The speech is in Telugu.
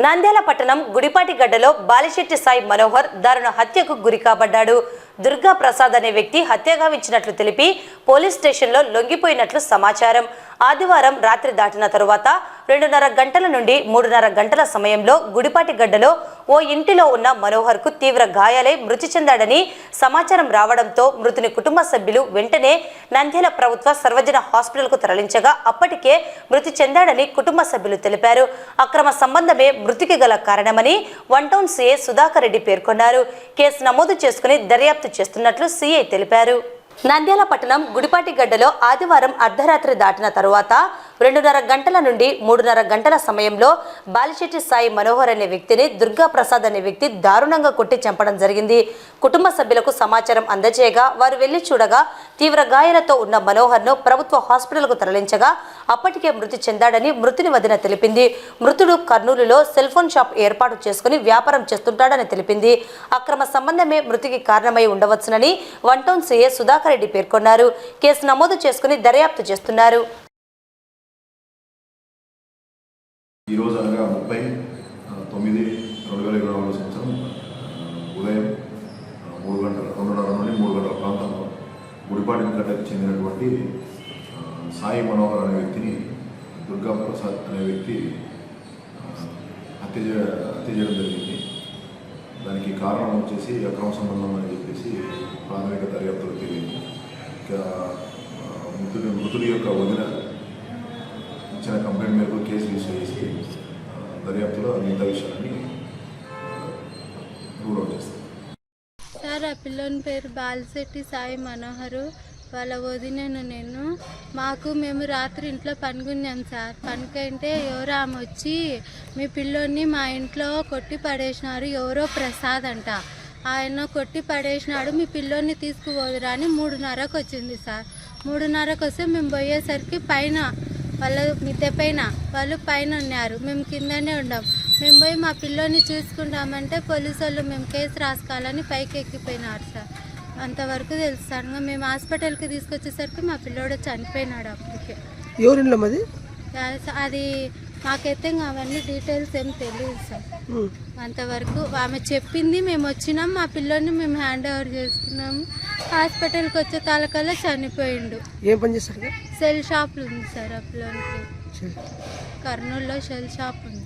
నంద్యాల పట్టణం గుడిపాటి గడ్డలో బాలిశెట్టి సాయి మనోహర్ దారుణ హత్యకు గురి కాబడ్డాడు. దుర్గా ప్రసాద్ అనే వ్యక్తి హత్యగావించినట్లు తెలిపి పోలీస్ స్టేషన్లో లొంగిపోయినట్లు సమాచారం. ఆదివారం రాత్రి దాటిన తరువాత రెండున్నర గంటల నుండి మూడున్నర గంటల సమయంలో గుడిపాటి గడ్డలో ఓ ఇంటిలో ఉన్న మనోహర్కు తీవ్ర గాయాలై మృతి చెందాడని సమాచారం రావడంతో మృతుని కుటుంబ సభ్యులు వెంటనే నంద్యాల ప్రభుత్వ సర్వజన హాస్పిటల్కు తరలించగా అప్పటికే మృతి చెందాడని కుటుంబ సభ్యులు తెలిపారు. అక్రమ సంబంధమే మృతికి గల కారణమని one town CA Sudhakar Reddy పేర్కొన్నారు. కేసు నమోదు చేసుకుని దర్యాప్తు చేస్తున్నట్లు సీఐ తెలిపారు. నంద్యాల పట్టణం గుడిపాటిగడ్డలో ఆదివారం అర్ధరాత్రి దాటిన తరువాత రెండున్నర గంటల నుండి మూడున్నర గంటల సమయంలో బాలిశెట్టి సాయి మనోహర్ అనే వ్యక్తిని దుర్గా ప్రసాద్ అనే వ్యక్తి దారుణంగా కొట్టి చంపడం జరిగింది. కుటుంబ సభ్యులకు సమాచారం అందజేయగా వారు వెళ్ళి చూడగా తీవ్ర గాయాలతో ఉన్న మనోహర్ను ప్రభుత్వ హాస్పిటల్కు తరలించగా అప్పటికే మృతి చెందాడని మృతిని వదిన తెలిపింది. మృతుడు కర్నూలులో సెల్ ఫోన్ షాప్ ఏర్పాటు చేసుకుని వ్యాపారం చేస్తుంటాడని తెలిపింది. అక్రమ సంబంధమే మృతికి కారణమై ఉండవచ్చునని one town CA Sudhakar Reddy పేర్కొన్నారు. కేసు నమోదు చేసుకుని దర్యాప్తు చేస్తున్నారు. ఈరోజు అనగా ముప్పై తొమ్మిది రెండు వేల ఇరవై నాలుగు సంవత్సరం ఉదయం మూడు గంటల రెండున్నర నుండి మూడు గంటల ప్రాంతంలో గుడిపాటి గడ్డకు చెందినటువంటి సాయి మనోహర్ అనే వ్యక్తిని దుర్గా ప్రసాద్ అనే వ్యక్తి హత్య హత్య చేయడం జరిగింది. దానికి కారణం వచ్చేసి అక్రమ సంబంధం అని చెప్పేసి ప్రాథమిక దర్యాప్తులు తెలియదు ఇక మృతుడి మృతుడి యొక్క వదిన ఇచ్చిన కంప్లైంట్ మేరకు కేసు రిజిస్టర్ చేసి దర్యాప్తులో మిగతా విషయాన్ని రూల్ అవుట్ చేస్తాం సార్ ఆ పిల్లోని పేరు బాలిశెట్టి సాయి మనోహరు. వాళ్ళ వదినను నేను. మాకు మేము రాత్రి ఇంట్లో పనుకున్నాం సార్. పనుకంటే ఎవరో ఆమె వచ్చి మీ పిల్లోని మా ఇంట్లో కొట్టి పడేసినారు. ఎవరో ప్రసాద్ అంట. ఆయన కొట్టి పడేసినాడు. మీ పిల్లోని తీసుకుపోదురా అని మూడున్నరకు వచ్చింది సార్. మూడున్నరకు వస్తే మేము పోయేసరికి పైన వాళ్ళ మిద్దె పైన వాళ్ళు పైన ఉన్నారు. మేము కిందనే ఉన్నాం మేము పోయి మా పిల్లోని చూసుకుంటామంటే పోలీసు వాళ్ళు మేము కేసు రాసుకోవాలని పైకి ఎక్కిపోయినారు సార్. అంతవరకు తెలుసు సార్. ఇంకా మేము హాస్పిటల్కి తీసుకొచ్చేసరికి మా పిల్లోడు చనిపోయినాడు అప్పటికే. ఎవరిలో ఆ- అది మాకైతే అవన్నీ డీటెయిల్స్ ఏం తెలియదు సార్. అంతవరకు ఆమె చెప్పింది మేము వచ్చినాం మా పిల్లోని మేము హ్యాండ్ ఓవర్ చేసుకున్నాము. హాస్పిటల్కి వచ్చే తాలకల్లా చనిపోయిండు. ఏం పని చేస్తారు సెల్ షాప్లు ఉంది సార్ సరే. కర్నూలులో షెల్ షాప్ ఉంది.